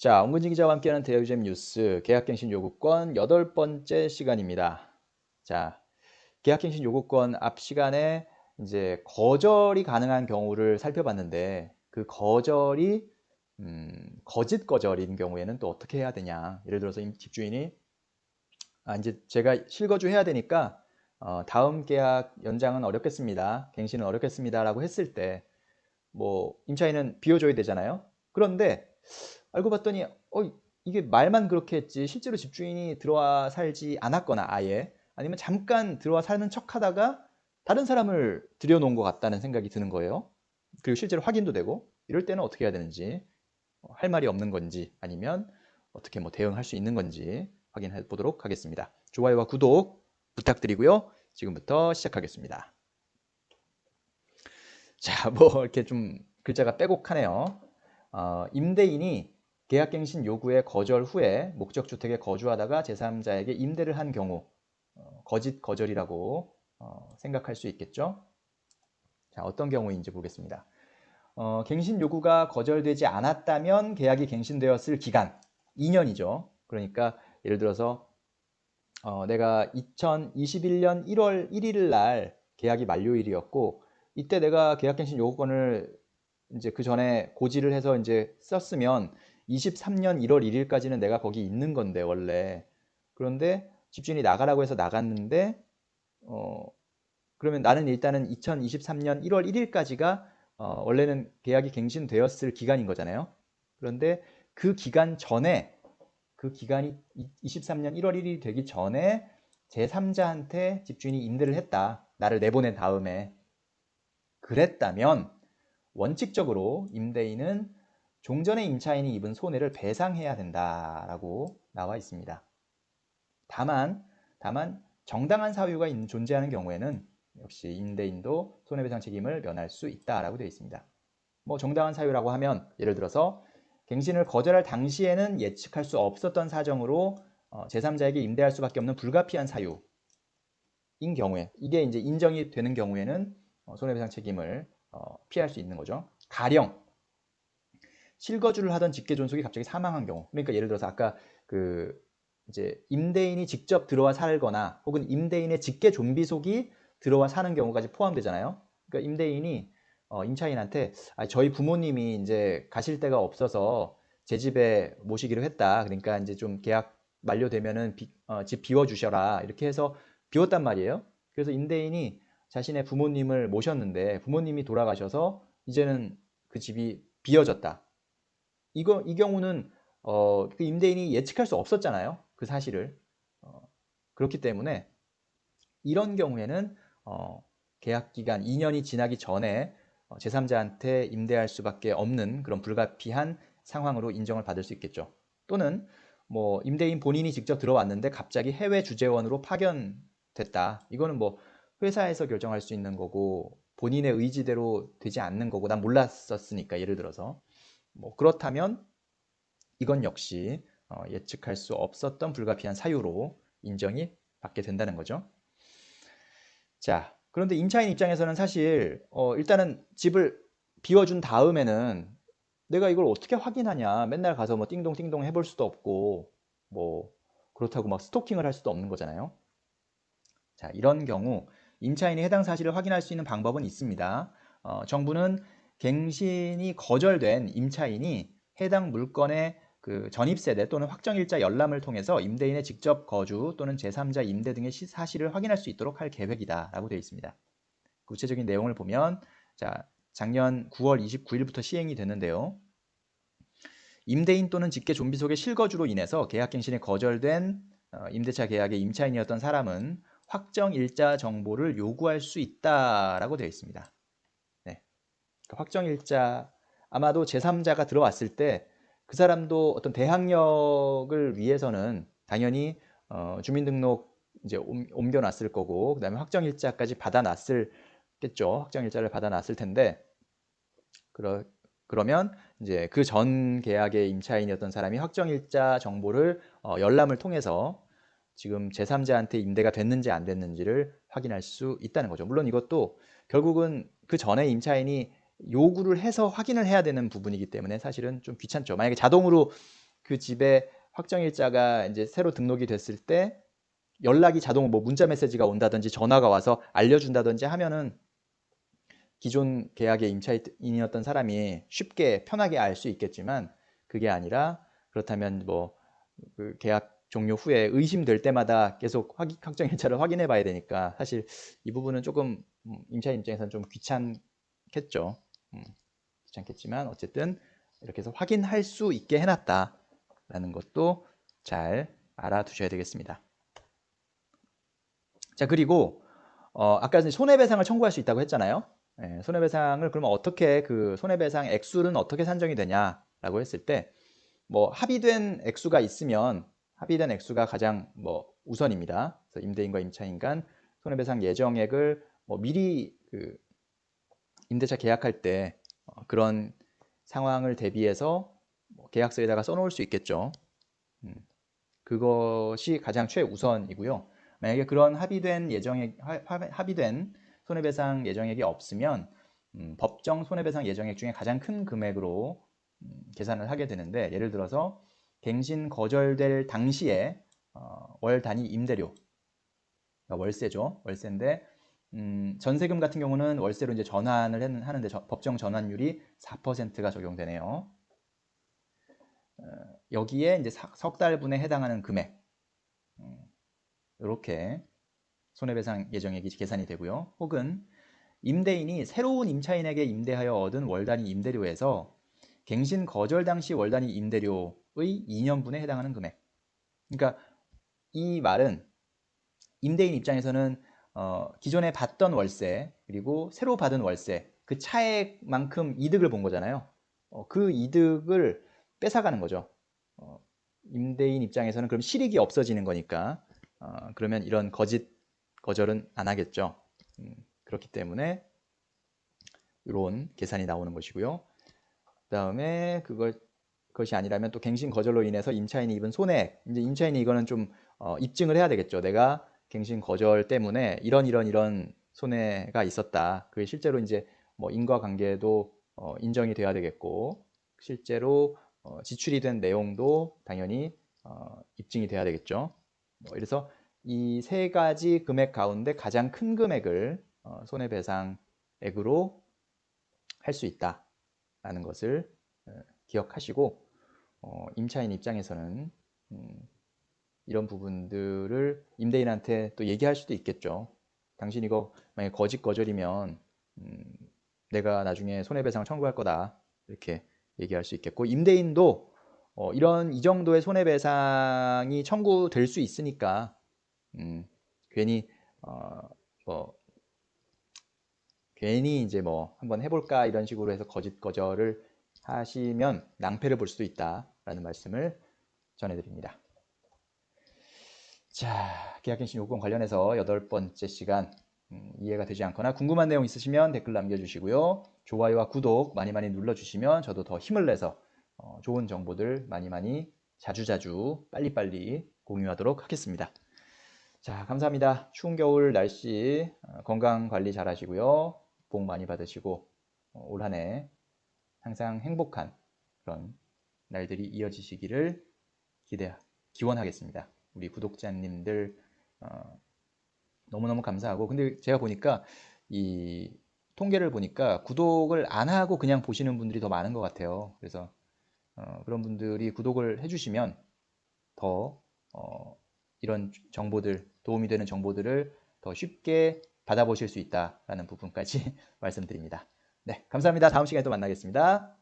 자, 엄근진 기자와 함께하는 대여잼 뉴스 계약갱신 요구권 여덟 번째 시간입니다. 자, 계약갱신 요구권 앞 시간에 이제 거절이 가능한 경우를 살펴봤는데 그 거절이 음, 거짓 거절인 경우에는 또 어떻게 해야 되냐? 예를 들어서 집주인이 아, 이제 제가 실거주 해야 되니까 어, 다음 계약 연장은 어렵겠습니다. 갱신은 어렵겠습니다라고 했을 때 뭐 임차인은 비워줘야 되잖아요. 그런데 알고 봤더니 어 이게 말만 그렇게 했지 실제로 집주인이 들어와 살지 않았거나 아예 아니면 잠깐 들어와 사는 척 하다가 다른 사람을 들여놓은 것 같다는 생각이 드는 거예요. 그리고 실제로 확인도 되고 이럴 때는 어떻게 해야 되는지 어, 할 말이 없는 건지 아니면 어떻게 뭐 대응할 수 있는 건지 확인해 보도록 하겠습니다. 좋아요와 구독 부탁드리고요. 지금부터 시작하겠습니다. 자, 뭐 이렇게 좀 글자가 빼곡하네요. 어, 임대인이 계약갱신 요구의 거절 후에 목적주택에 거주하다가 제3자에게 임대를 한 경우 어, 거짓 거절이라고 어, 생각할 수 있겠죠. 자, 어떤 경우인지 보겠습니다. 어, 갱신 요구가 거절되지 않았다면 계약이 갱신되었을 기간 2년이죠. 그러니까 예를 들어서 어, 내가 2021년 1월 1일 날 계약이 만료일이었고 이때 내가 계약갱신 요구권을 이제 그 전에 고지를 해서 이제 썼으면 23년 1월 1일까지는 내가 거기 있는 건데 원래 그런데 집주인이 나가라고 해서 나갔는데 어 그러면 나는 일단은 2023년 1월 1일까지가 어 원래는 계약이 갱신되었을 기간인 거잖아요. 그런데 그 기간 전에 그 기간이 23년 1월 1일이 되기 전에 제3자한테 집주인이 임대를 했다. 나를 내보낸 다음에 그랬다면 원칙적으로 임대인은 종전의 임차인이 입은 손해를 배상해야 된다라고 나와 있습니다. 다만 다만 정당한 사유가 존재하는 경우에는 역시 임대인도 손해배상 책임을 면할 수 있다라고 되어 있습니다. 뭐 정당한 사유라고 하면 예를 들어서 갱신을 거절할 당시에는 예측할 수 없었던 사정으로 어, 제3자에게 임대할 수밖에 없는 불가피한 사유인 경우에 이게 이제 인정이 되는 경우에는 어, 손해배상 책임을 어, 피할 수 있는 거죠. 가령 실거주를 하던 직계 존속이 갑자기 사망한 경우. 그러니까 예를 들어서 아까 그 이제 임대인이 직접 들어와 살거나 혹은 임대인의 직계 존비속이 들어와 사는 경우까지 포함되잖아요. 그러니까 임대인이 어, 임차인한테 아, 저희 부모님이 이제 가실 데가 없어서 제 집에 모시기로 했다. 그러니까 이제 좀 계약 만료되면은 비, 어, 집 비워 주셔라. 이렇게 해서 비웠단 말이에요. 그래서 임대인이 자신의 부모님을 모셨는데 부모님이 돌아가셔서 이제는 그 집이 비어졌다. 이거 이 경우는 어, 그 임대인이 예측할 수 없었잖아요. 그 사실을. 어, 그렇기 때문에 이런 경우에는 어, 계약 기간 2년이 지나기 전에 어, 제3자한테 임대할 수밖에 없는 그런 불가피한 상황으로 인정을 받을 수 있겠죠. 또는 뭐 임대인 본인이 직접 들어왔는데 갑자기 해외 주재원으로 파견됐다. 이거는 뭐 회사에서 결정할 수 있는 거고 본인의 의지대로 되지 않는 거고 난 몰랐었으니까 예를 들어서 뭐 그렇다면 이건 역시 어, 예측할 수 없었던 불가피한 사유로 인정이 받게 된다는 거죠. 자, 그런데 임차인 입장에서는 사실 어, 일단은 집을 비워준 다음에는 내가 이걸 어떻게 확인하냐 맨날 가서 뭐 띵동띵동 해볼 수도 없고 뭐 그렇다고 막 스토킹을 할 수도 없는 거잖아요. 자, 이런 경우 임차인이 해당 사실을 확인할 수 있는 방법은 있습니다. 어, 정부는 갱신이 거절된 임차인이 해당 물건의 그 전입세대 또는 확정일자 열람을 통해서 임대인의 직접 거주 또는 제3자 임대 등의 사실을 확인할 수 있도록 할 계획이다라고 되어 있습니다. 구체적인 내용을 보면 자 작년 9월 29일부터 시행이 됐는데요. 임대인 또는 직계 좀비 속의 실거주로 인해서 계약갱신이 거절된 어, 임대차 계약의 임차인이었던 사람은 확정 일자 정보를 요구할 수 있다라고 되어 있습니다. 네. 그 확정 일자 아마도 제3자가 들어왔을 때 그 사람도 어떤 대항력을 위해서는 당연히 어, 주민등록 이제 옮겨 놨을 거고 그 다음에 확정 일자까지 받아 놨을겠죠. 확정 일자를 받아 놨을 텐데 그러 그러면 이제 그 전 계약의 임차인이었던 사람이 확정 일자 정보를 어, 열람을 통해서 지금 제3자한테 임대가 됐는지 안 됐는지를 확인할 수 있다는 거죠. 물론 이것도 결국은 그 전에 임차인이 요구를 해서 확인을 해야 되는 부분이기 때문에 사실은 좀 귀찮죠. 만약에 자동으로 그 집에 확정일자가 이제 새로 등록이 됐을 때 연락이 자동 뭐 문자 메시지가 온다든지 전화가 와서 알려준다든지 하면은 기존 계약의 임차인이었던 사람이 쉽게 편하게 알 수 있겠지만 그게 아니라 그렇다면 뭐 그 계약 종료 후에 의심될 때마다 계속 확정일자를 확인해 봐야 되니까 사실 이 부분은 조금 음, 임차인 입장에서는 좀 귀찮겠죠. 음, 귀찮겠지만 어쨌든 이렇게 해서 확인할 수 있게 해놨다라는 것도 잘 알아두셔야 되겠습니다. 자 그리고 어, 아까 손해배상을 청구할 수 있다고 했잖아요. 네, 손해배상을 그러면 어떻게 그 손해배상 액수는 어떻게 산정이 되냐라고 했을 때 뭐 합의된 액수가 있으면 합의된 액수가 가장 뭐 우선입니다. 그래서 임대인과 임차인 간 손해배상 예정액을 뭐 미리 그 임대차 계약할 때 어, 그런 상황을 대비해서 뭐 계약서에다가 써놓을 수 있겠죠. 음, 그것이 가장 최우선이고요. 만약에 그런 합의된 예정액 합의된 손해배상 예정액이 없으면 음, 법정 손해배상 예정액 중에 가장 큰 금액으로 음, 계산을 하게 되는데 예를 들어서 갱신 거절될 당시에 어, 월 단위 임대료 그러니까 월세죠 월세인데 음, 전세금 같은 경우는 월세로 이제 전환을 하는데 저, 법정 전환율이 4%가 적용되네요. 어, 여기에 이제 석 달분에 해당하는 금액 이렇게 음, 손해배상 예정액이 계산이 되고요. 혹은 임대인이 새로운 임차인에게 임대하여 얻은 월 단위 임대료에서 갱신 거절 당시 월 단위 임대료의 2년분에 해당하는 금액. 그러니까 이 말은 임대인 입장에서는 어, 기존에 받던 월세 그리고 새로 받은 월세 그 차액만큼 이득을 본 거잖아요. 어, 그 이득을 뺏어가는 거죠. 어, 임대인 입장에서는 그럼 실익이 없어지는 거니까 어, 그러면 이런 거짓 거절은 안 하겠죠. 음, 그렇기 때문에 이런 계산이 나오는 것이고요. 그 다음에 그것 그것이 아니라면 또 갱신 거절로 인해서 임차인이 입은 손해 이제 임차인이 이거는 좀 어, 입증을 해야 되겠죠. 내가 갱신 거절 때문에 이런 이런 이런 손해가 있었다. 그게 실제로 이제 뭐 인과관계도 어, 인정이 돼야 되겠고 실제로 어, 지출이 된 내용도 당연히 어, 입증이 돼야 되겠죠. 뭐 이래서 이 세 가지 금액 가운데 가장 큰 금액을 어, 손해배상액으로 할 수 있다라는 것을 어, 기억하시고 어, 임차인 입장에서는 음, 이런 부분들을 임대인한테 또 얘기할 수도 있겠죠. 당신 이거 만약 거짓 거절이면 음, 내가 나중에 손해배상 청구할 거다 이렇게 얘기할 수 있겠고 임대인도 어, 이런 이 정도의 손해배상이 청구될 수 있으니까 음, 괜히 어, 뭐 괜히 이제 뭐 한번 해볼까 이런 식으로 해서 거짓 거절을 하시면 낭패를 볼 수도 있다라는 말씀을 전해드립니다. 자, 계약갱신 요건 관련해서 여덟 번째 시간 음, 이해가 되지 않거나 궁금한 내용 있으시면 댓글 남겨주시고요. 좋아요와 구독 많이 많이 눌러주시면 저도 더 힘을 내서 어, 좋은 정보들 많이 많이 자주자주 빨리빨리 공유하도록 하겠습니다. 자, 감사합니다. 추운 겨울 날씨 어, 건강 관리 잘 하시고요. 복 많이 받으시고 어, 올한 해 항상 행복한 그런 날들이 이어지시기를 기대 기원하겠습니다. 우리 구독자님들 어, 너무너무 감사하고 근데 제가 보니까 이 통계를 보니까 구독을 안 하고 그냥 보시는 분들이 더 많은 것 같아요. 그래서 어, 그런 분들이 구독을 해주시면 더 어, 이런 정보들 도움이 되는 정보들을 더 쉽게 받아보실 수 있다라는 부분까지 말씀드립니다. 네, 감사합니다. 다음 시간에 또 만나겠습니다.